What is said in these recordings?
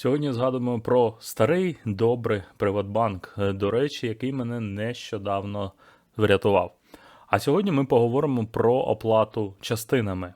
Сьогодні згадуємо про старий добрий Приватбанк, е, до речі, який мене нещодавно врятував. А сьогодні ми поговоримо про оплату частинами.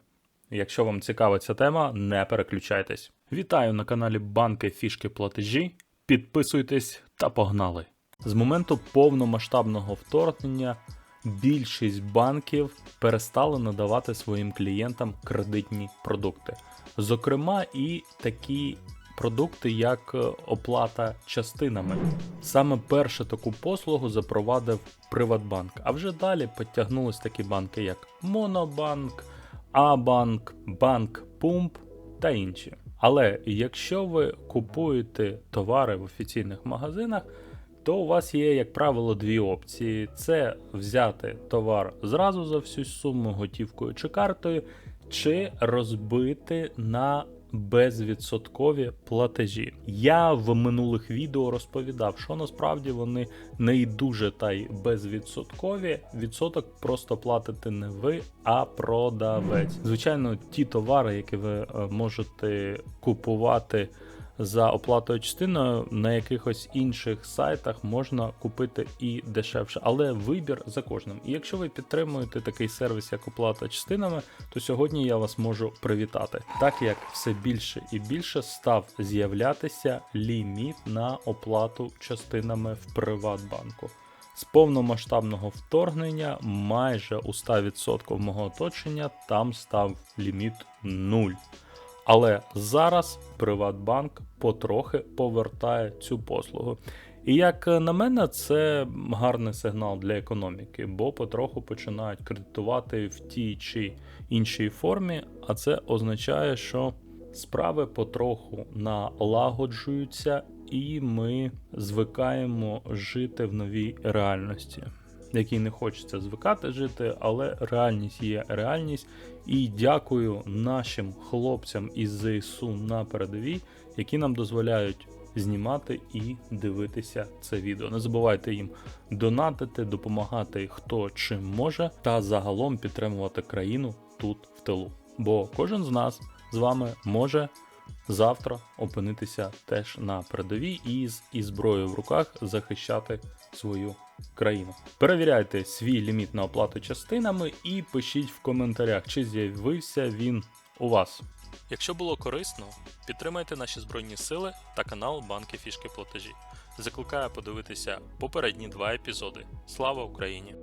Якщо вам цікава ця тема, не переключайтесь. Вітаю на каналі Банки Фішки Платежі. Підписуйтесь та погнали. З моменту повномасштабного вторгнення більшість банків перестали надавати своїм клієнтам кредитні продукти. Зокрема, і такі продукти, як е, оплата частинами. Саме перше таку послугу запровадив Приватбанк. А вже далі підтягнулись такі банки, як Монобанк, Абанк, Банк Пумп та інші. Але якщо ви купуєте товари в офіційних магазинах, то у вас є, як правило, дві опції: це взяти товар зразу за всю суму готівкою чи картою, чи розбити на безвідсоткові платежі. Я в минулих відео розповідав, що насправді вони не й дуже та й безвідсоткові. Відсоток просто платите не ви, а продавець. Звичайно, ті товари, які ви е, можете купувати за оплатою частиною на якихось інших сайтах можна купити і дешевше, але вибір за кожним. І якщо ви підтримуєте такий сервіс, як оплата частинами, то сьогодні я вас можу привітати, так як все більше і більше став з'являтися ліміт на оплату частинами в Приватбанку. З повномасштабного вторгнення майже у 100% мого оточення там став ліміт 0. Але зараз Приватбанк потрохи повертає цю послугу. І як на мене, це гарний сигнал для економіки, бо потроху починають кредитувати в тій чи іншій формі, а це означає, що справи потроху налагоджуються, і ми звикаємо жити в новій реальності якій не хочеться звикати жити, але реальність є реальність. І дякую нашим хлопцям із ЗСУ на передовій, які нам дозволяють знімати і дивитися це відео. Не забувайте їм донатити, допомагати хто чим може, та загалом підтримувати країну тут в тилу. Бо кожен з нас з вами може. Завтра опинитися теж на передовій і з зброєю в руках захищати свою країну. Перевіряйте свій ліміт на оплату частинами і пишіть в коментарях, чи з'явився він у вас. Якщо було корисно, підтримайте наші збройні сили та канал Банки Фішки Платежі. Закликаю подивитися попередні два епізоди. Слава Україні!